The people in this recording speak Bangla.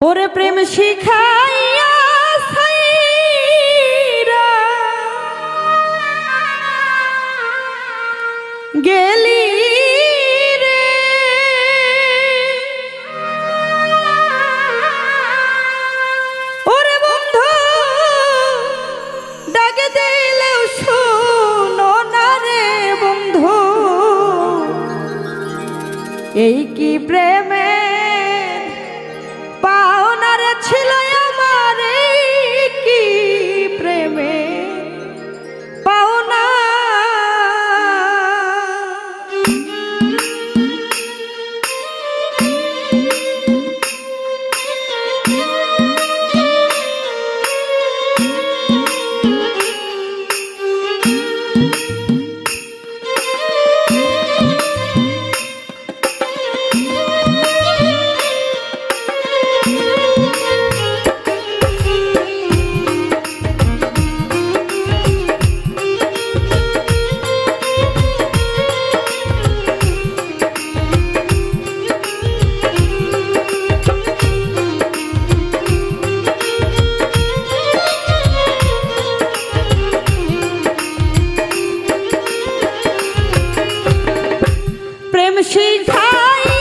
ওরে প্রেম শিখাইয়া গেলি রে। ওরে বন্ধু, ডাকে দিলেও শোনো না রে বন্ধু। এই কি মিঠাই